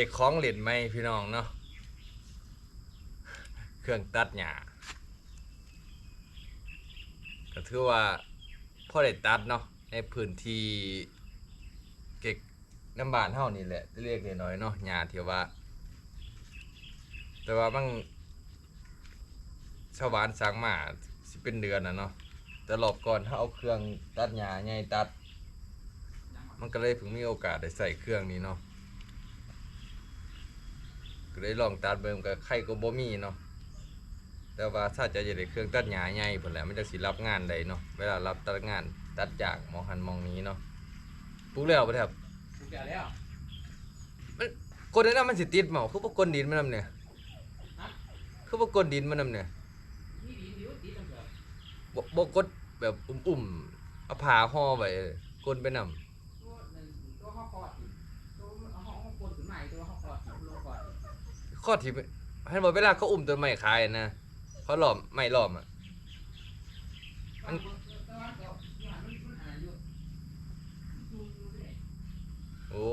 ได้คล้องเหรียญไหมพี่น้องเนาะเครื่องตัดหญ้าก็ถือว่าพ่อได้ตัดเนาะในพื้นที่เก็กน้ำบานเท่านี่แหละเรียกน้อยๆเนาะหญ้าที่ว่า แต่ว่าบางชาวบ้านสั่งมาสิเป็นเดือนนะเนาะแต่รอบก่อนถ้าเอาเครื่องตัดหญ้าใหญ่ตัด มันก็เลยเพิ่งมีโอกาสได้ใส่เครื่องนี้เนาะ เลยลองตัดเบิ่งก็ไข่ก็บ่มีเนาะแต่ว่าถ้าจะจะได้เครื่องตัดหญ้าใหญ่พุ่นแหละมันจะสิรับงานได้เนาะเวลารับตัดงานตัดจากหมองหันหมองนี้เนาะปลูกแล้วบ่ได้ครับถูกแล้วแล้วกดได้นำมันสิติดหมอคือบ่กดดินมันนำเนี่ยฮะคือบ่กดดินมันนำเนี่ยนี่ดีดีดีตั้งแต่บ่บ่กดแบบอุ่มๆเอาผ้าห่อไว้กดไปนำ ตัวนึงตัวห้องคอดตัวห้องห้องคนถึงใหม่ตัวห้องคอดลงก่อน ข้อที่ให้บอกเวลาเขาอุ้มต้นไม้ขายนะเขาหลอมไม้หลอมอะมันตัวมันก็พ่อยู่ดูดูดิโอ้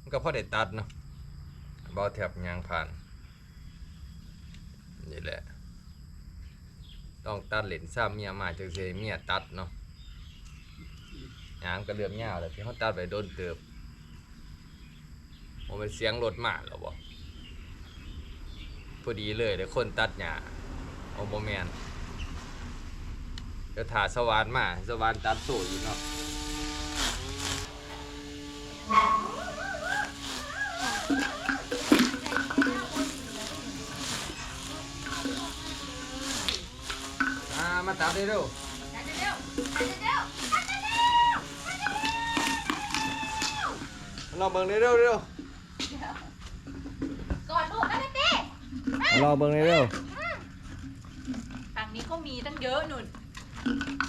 มันก็พอได้ตัดเนาะเบาแถบยางผ่าน นี่แหละ ต้องตัดเหรนซ้ำเมียมาจังเซเมียตัดเนาะยางก็เลื่อมยาวเลยที่เขาตัดไปโดนเติบ โอ้เป็นเสียงรถมาแล้วบ่พอดีเลยเดี๋ยวคนตัดหญ้าโอโมแมนเดี๋ยวถ่าสวานมาสวานตัดโซ่อยู่เนาะอ่ามาตัดได้เร็วลองเบิ่งเร็วเร็ว ก่อนลูกนะเต้ลองเบิ่งได้เร็วฝั่งนี้ก็มีตั้งเยอะหนุน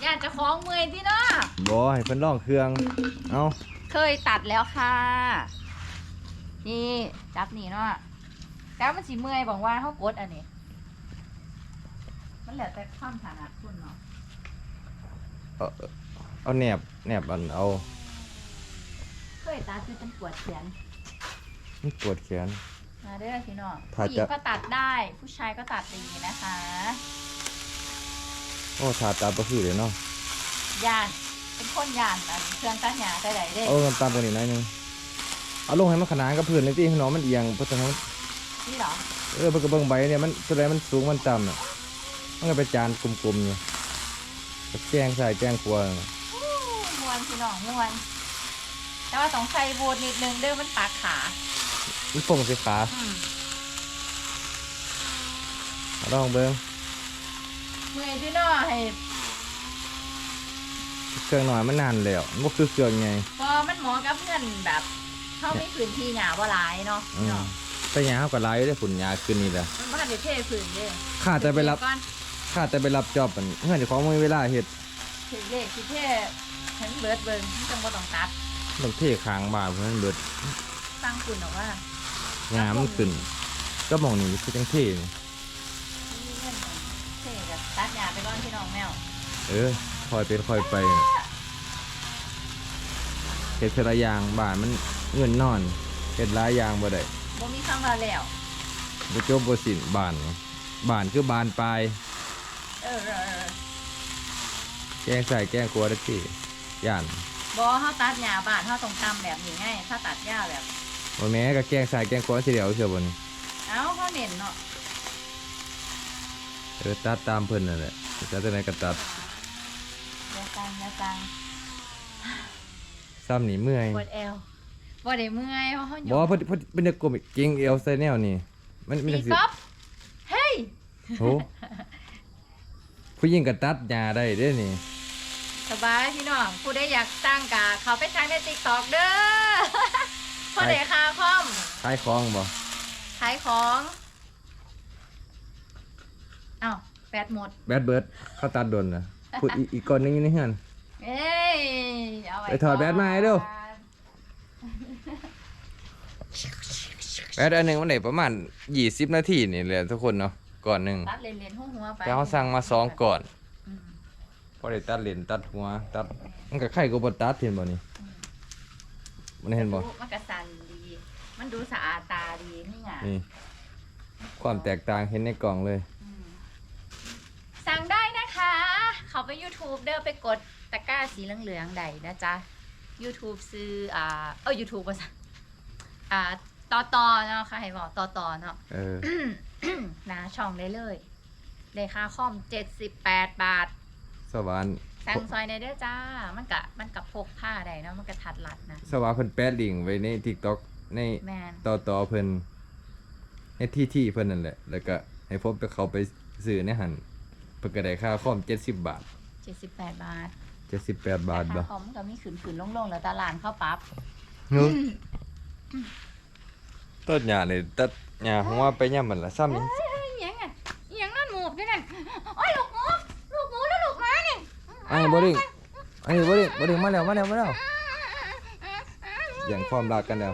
อยากจะคล้องเมอยที่เนาะบ่ให้เพิ่นลองเครื่อง เอาเคยตัดแล้วค่ะ นี่จับนี่เนาะแล้วมันสีเมื่อยบอกว่าเขากดอันนี้ มันเหลือแต่ความถนัดคุณเนาะเอาเอาแหนบแหนบอันเอา เคยตัดจนจนปวดแขน มันปวดแขนมาเด้อพี่น้องถ้าผู้หญิจะงก็ตัดได้ ผู้ชายก็ตัดดีนะคะ โอ้ถ้าตัดบ่คือเลยเนาะยาน เป็นคนยานอันเครื่องตัดหญ้าได้ไหนเด้เอาตัดตัวนี้หน่อยหนึงเอาลงให้มันขนานกับพื้นเลยติให้น้องมันเอียงเพราะฉะนั้นนี่เหรอเออเบิ่งก็เบิ่งใบเนี่ยมันแสดงมันสูงมันต่ำน่ะมันก็ไปจานกลมๆอยู่แจ้งใส่แจ้งขวาน่ะอู้มวนพี่น้องมวน แต่ว่าต้องใส่บูดนิดนึงเด้อมันปากขา มันฟงสิขาอืมเอาลองเบิ่งเมื่อยพี่น้องให้เครื่องหน่อยมันนานแล้วมันบ่คือเครื่องไงพอมันเหมอกับเพื่อนแบบเขาไม่พื้นที่หยาบ่หลายเนาะอืพี่มน้องแต่ยาเฮาก็หลายอยู่เด้อฝุ่นยาขึ้นนี่แหละมันบ่ทันได้เท่พื้นเด้ข้าแต่ไปรับก่อนข้าแต่ไปรับจอบมันเฮือนเจ้าของบ่มีเวลาเฮ็ดถึงเลขสิเท่ทั้งเบิดเบิ่งจังบ่ต้องตัดต้องเทค้างบ้านเพิ่นเบิด ฟังคุณบอกว่างามมันขึ้น ก็มองนี่คือจังเท่นี่มีเงินเท่กับตัดหญ้าไปก่อนพี่น้องแมวเออคอยเป็นคอยไปเฮ็ดแต่ละอย่างบ้านมันเงินนอนเฮ็ดหลายอย่างบ่ได้บ่มีคำว่าแล้วบ่จบบ่สิ้นบ้านนี่บ้านคือบ้านปลายเออเออเออแกล้งใส่แกล้งกลัวได้ที่ย่านบ่เฮาตัดหญ้าบ้านเฮาต้องตำแบบนี้ไงถ้าตัดหญ้าแบบ บ่แม้ก็แกล้งใส่แกล้งกลัวสิเดียวเชื่อบ่นี่เอ้าเฮาเน้นเนาะเออตัดตามเพิ่นนั่นแหละตัดจังไดก็ตัดเดี๋ยวตังเดี๋ยวตังซ้ำนี่เมื่อยปวดแอวบ่ได้เมื่อยเพราะเฮาบ่ว่าเพิ่นเพิ่นเป็นเด็กกลมอีกเก่งเอวใส่แนวนี่มันมันตีจังสิก๊อฟเฮ้ยโหผู้หญิงก็ตัดหญ้าได้เด้นี่สบายพี่น้องผู้ใดอยากสร้างกาเขาไปสร้างใน TikTok เด้อ พอได้ค่าคอมขายของบ่ขายของเอ้าแปดหมด แบดเบิร์ดเขาตัดโดนนะพูดอีกอีกคนนึงอยู่ในเฮือน เอ้ยเอาไว้ไปถอดแบตมาให้ดู ก่อนแบดอันหนึงมันได้ประมาณ20นาทีนี่แหละทุกคนเนาะก่อนหนึงตัดเลนๆหัวหัวๆไปแต่เขาสั่งมาสองก่อนอืมพอได้ตัดเลนตัดหัวตัดมันก็ไข่ก็บ่ตัดเห็นบ่นี่มั นเห็นบ่ มันกระสันดี มันดูสะอาดตาดีนี่ไงนี่ ความแตกต่างเห็นในกล่องเลย อืมสั่งได้นะคะ เขาไป YouTube เด้อไปกดตะกร้าสีเหลืองๆใดนะจ๊ะ YouTube ซื้ออ่าเออ YouTube ภาษาอ่าต่อต่อเนาะค่ะให้บอกต่อต่อเนาะ เออ นะช่องได้เลย เลขาคอม 78 บาท สวรรค์ สั่งซอยในเด้อจ้า มันกะมันกับพกผ้าได้เนาะ มันกะทัดรัดนะสวรรค์เพิ่นแปะลิงก์ไว้ใน TikTok ในแมนต่อต่อเพิ่นในที่ที่เพิ่นนั่นแหละ แล้วก็ให้ผมไปเขาไปซื้อในหันเพิ่นก็ได้ค่าคอม70 บาท78บาท78 บาทบ่ค่คอมก็มีขืนขืนๆลงๆ แล้วตาลานเข้าปรั๊บหนูต้นหญ้านี่ตัดหญ้าของว่าไปย่ํมันละซ้ำนี่ ไอ้บ่ดิไอ้บ่ดิบ่ดิมาแล้วมาแล้วมาแล้วอย่างความรักกันแล้ว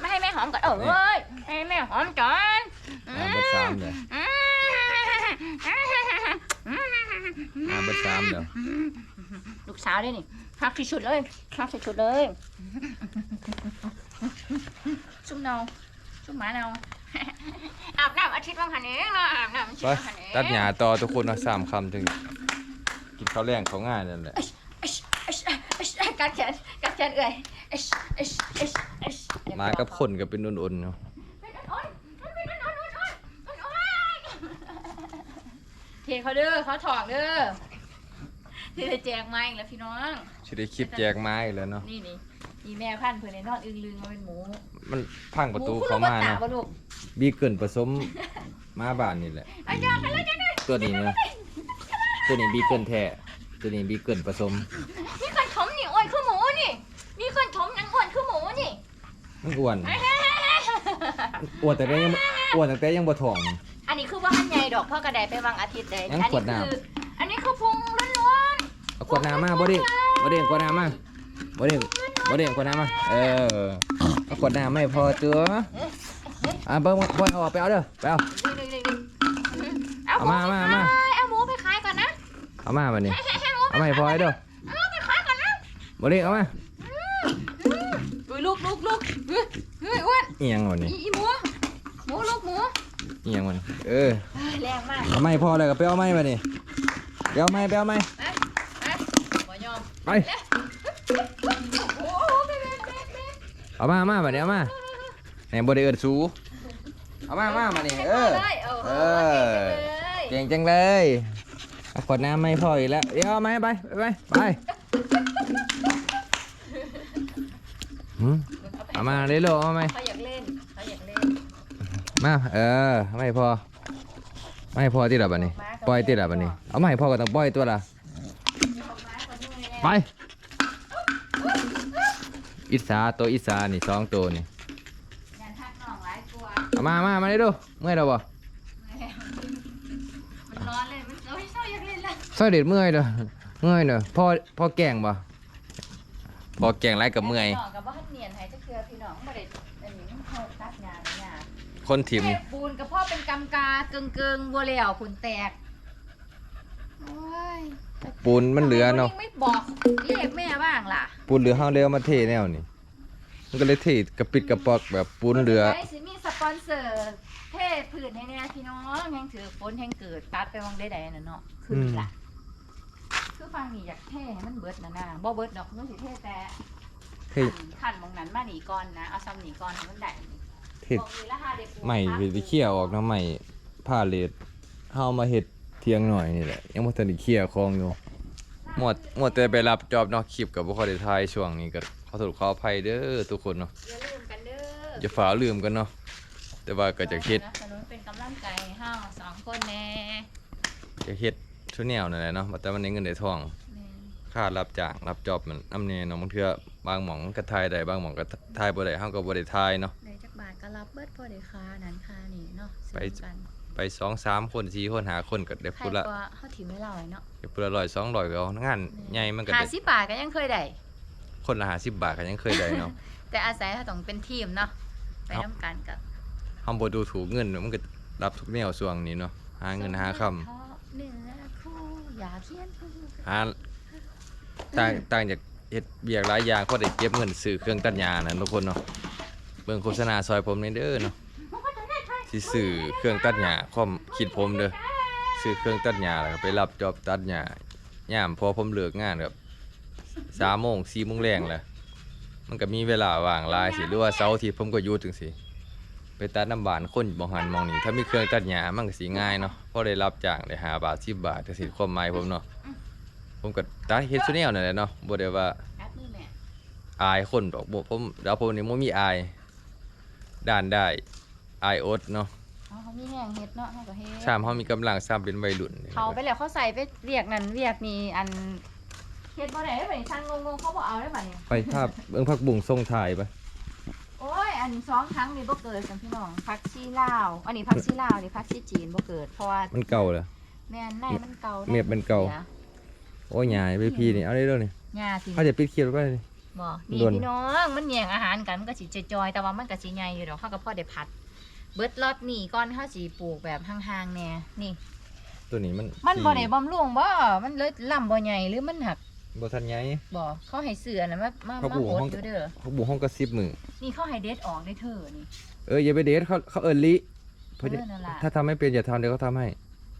ไม่ให้แม่หอมก่อนเออเว้ยให้แม่หอมก่อนอ่าเบิดสามเดี๋ยวอ่าเบิดสามเดี๋ยวลูกสาวด้วยนี่พักที่สุดเลยพักที่สุดเลยชุ่มเนาชุ่มหมาเนาอาบน้ำอาทิตย์วังหันเองเนาะอาบน้ำอาทิตไปย์วังหันเองตัดหญ้าต่อทุกคนเนาะสามคำถึง กินข้าวแรงเขาง่ายนั่นแหละเอิชเอิชเอิชกัดแขนกัดแขนเอื่อยเอิชเอิชเอิชเอิชหมากับคนก็เป็นอุ่นๆเนาะเทเขาเด้อเขาถอกเด้อเทแจกไม้แล้วพี่น้องสิได้คลิปแจกไม้อีกแล้วเนาะนี่นี่มีแม่พันธุ์เพื่อนในนอนอึงลึงมาเป็นหมู มันพังประตูหมูเข้ามาคุณเนาะบ่ลูกบีเกินผสมหมาบ้านนี่แหละไอ้ยอดไปเลยจ้ะตัวนี้เนาะ ตัวนี้บีเกินแท้ตัวนี้บีเกินผสมมีคนถมนี่อ้วนคือหมูนี่มีคนถมนังอ้วนคือหมูนี่มันอ้วนอ้วนแต่ก็ยังอ้วนแต่ยังบ่ท้อง อันนี้คือว่าอันใหญ่ดอกพ่อกระไดไปวางอาทิตย์เลยยังอันขวนี้ดน้ำคืออันนี้คือพุงล้วนเอาขวดน้ำมาบ่ดิบ่ดิขวดน้ำมาบ่ดิบ่ดิขวดน้ำมาเออเอาขวดน้ำไม่พอตัวอะเบิ่งบ่เอาออกไปเอาเด้อไปเอาๆนี่ๆๆเอาหเอามามามา เอามาบัดนี้ให้หมูเอาไม่พอเด้อเอาไปขายก่อนนะบ่ดิเอามาอุ้ยลูกลูกลูกเฮ้ยเฮ้ยอ้วนอีหยังวะนี่อีอีหมูหมูลูกหมูอีหยังวะนี่เออเฮ้ยแรงมากเอาไม่พอเลยก็ไปเอาไม่บัดนี้ไปเอาไม่ไปเอาไม่ไปไปบ่ยอมไปโอ้โหเบ๊ะเบ๊ะเบ๊ะเบ๊ะเอามามาบัดนี้เอามาแหนบ่ได้เอิ้นสูเอามามาบัดนี้เออเลยโอ้โหเออเก่งจังเลย เก่งจังเลยเอาขวดน้ำไม่พออีกแล้ว เดี๋ยวเอาไหมไปไปไปหืมเอามาเลยโลกเอาไหมเขาอยากเล่นเขาอยากเล่นมาเออไม่พอ ไม่พอที่ละบันนี้ปล่อยที่ละบันนี้ เอาไม่พอก็ต้องปล่อยตัวละไปอิสาตัวอิสานี่สองตัวนี่ งานทักน้องหลายตัวเอามามามาเลยดูเมื่อยแล้วบ่ มันร้อนเลยมันโอ้ยเศร้าอยากเล่นละซอยเด็ดเมื่อยเด้อเมื่อยเด้อพ่อพ่อแกล้งบ่พ่อแกล้งไรกับเมื่อยน้องกับว่าเนียนให้จะคือพี่น้องบ่ได้อันนี้มันเข้าตัดงานงานคนถิ่มเทปูนกับพ่อเป็นกำกาเกิงเกิงบัวเหลี่ยวขุนแตกโอ้ยปูนมันเหลือเนาะ ทำไไม่บอกเรียกแม่บ้างล่ะปูนเหลือเฮาเดียวมาเทแนวนี่ มันก็เลยเทกระปิดกระปอกแบบปูนเหลือ ไอ้สิมีสปอนเซอร์เท่ผืนให้เนี่ยพี่น้องแห่งถือฝนแห่งเกิดตัดไปวังได้ใดน่ะเนาะคืออมล่ะ คือฟังนี่อยากเท่ให้มันเบิดนะนะบ่เบิดดอกมันสิเท่แต่เทขันมองนั้นมาหนีก่อนนะเอาซ้ำหนีก่อนให้มันได้เทบอกเลยละหาเด็กปูใหม่ไปไปเคี่ยวออกเนาะใหม่ผ้าเลดเฮามาเฮ็ดเที่ยงหน่อยนี่แหละยังบ่ทันได้เคี่ยวของอยู่หมดหมดแต่ไปรับจอบเนาะคลิปก็บ่ค่อยได้ถ่ายช่วงนี้ก็ขอโทษขออภัยเด้อทุกคนเนาะอย่าลืมกันเด้ออย่าฝ่าลืมกันเนาะแต่ว่าก็จะเฮ็ดสนับสนุนเป็นกำลังใจให้เฮาสองคนแน่จะเฮ็ด ชุดแนวนั่นแหละเนาะแต่มันได้เงินได้ทองแม่ค่ารับจ้างรับจอบมันอำแน่เนาะบางเทื่อบางหม่องก็ถ่ายได้บางหม่องก็ถ่ายบ่ได้เฮาก็บ่ได้ถ่ายเนาะได้จักบาทก็รับเบิดพอได้ค่านั้นค่านี่เนาะไปซื้อกันไปสองสามคนสี่คนหาคนก็ได้ใครพุ่นละก็เฮาถิ่มให้เราไว้เนาะได้พุ่นละร้อยสองร้อยก็เอางานใหญ่มันก็หาได้สิบบาทก็ยังเคยได้คนละ50บาทก็ยังเคยได้เนาะแต่อาศัยเขาต้องเป็นทีมเนาะไปครับน้ำกันกับเฮาบ่ดูถูกเงินมันก็รับทุกแนวช่วงนี้เนาะหาเงินหาคำเหนือคู่ อย่าเพี้ยนหาต่างต่างจากเฮ็ดเบียกหลายอย่างพอได้เก็บเงินซื้อเครื่องตัดหญ้านะทุกคนเนาะเบิ่งโฆษณาซอยผมนี่เด้อเนาะสิซื้อเครื่องตัดหญ้าความคิดผมเด้อซื้อเครื่องตัดหญ้าแล้วก็ไปรับจอบตัดหญ้ายามพอผมเลิกงานแบบ3โมง4โมงแรงแหละมันก็มีเวลาว่างหลายสิหรือว่าเสาร์อาทิตย์ผมก็หยุดจังซี่ ไปตัดน้ำบานคนบ่หันมองนี่ถ้ามีเครื่องตัดหญ้ามันก็สิง่ายเนาะพอได้รับจ้างได้5บาท10บาทจังซี่ความหมายผมเนาะผมก็ตัดเฮ็ดซุแนวนั่นแหละเนาะบ่ได้ว่าแอปนี่แม่อายคนดอกบ่ผมแล้วผมนี่บ่มีอายด้านได้อายอดเนาะอ๋อเขามีแห้งเฮ็ดเนาะเขาก็เฮ็ดชามเฮามีกำลังซ้ำเป็นวัยรุ่นเขาไปแล้วเขาใส่ไปเวียกนั่นเวียกนี่อันเฮ็ดบ่ได้ได้บัดนี้ช่างงงๆเขาบ่เอาได้บัดนี้ไปภาพเบิ่งผักบุ้งส่งถ่ายไปโอ้ยอันสองครั้งนี่บ่เกิดกันพี่น้องพักชีลาว อันนี้พักชีลาวนี่พักชีจีนบ่เกิดเพราะว่ามันเก่าแล้วแม่นในมันเก่าเม็ดมันเก่า โอ้ยหยายไปพี่นี่เอาได้เด้อนี่หญ้าสิเขาจะปิดคลิปไว้นี่บ่นี่ด่วนพี่น้องมันแย่งอาหารกันมันก็สิจอยๆแต่ว่ามันก็สิใหญ่อยู่ดอกเฮาก็พอได้ผัด เบิดรอดนี่ก่อนเฮาสิปลูกแบบห่างๆแน่นี่ ตัวนี้มัน มันบ่ได้บำรุงบ่ มันเลยลำบ่ใหญ่หรือมันหัก บ่ทันใหญ่บ่เขาให้เสือน่ะมามาเขามาปลูกโหดห้องอยู่เด้อผักบุ้งห้องกระซิบมือนี่เขาให้เด็ดออกได้เธอนี่ เอออย่าไปเดทเขาเขาเอิ้นลิเพราะเออนั่นล่ะ ถ้าทำไม่เป็นอย่าทำเดี๋ยวเขาทำให้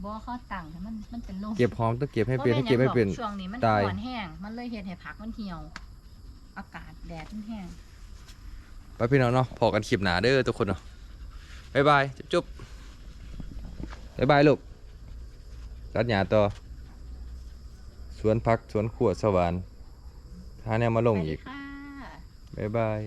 บ่เขาตั้งให้มันมันเป็นโรคเก็บหอมต้องเก็บให้เป็นถ้าเก็บไม่เป็น ช่วงนี้มันตายร้อนแห้ง มันเลยเฮ็ดให้ผักมันเหี่ยว อากาศแดดมันแห้ง ไปพี่น้องเนาะพอกันคลิปหนาเด้อทุกคนเนาะบายบาย จุ๊บจุ๊บบายบายลูกตัดหญ้าต่อ สวนพักสวนขวดสวรรค์หาแนวมาลงอีกไปค่ะบายบาย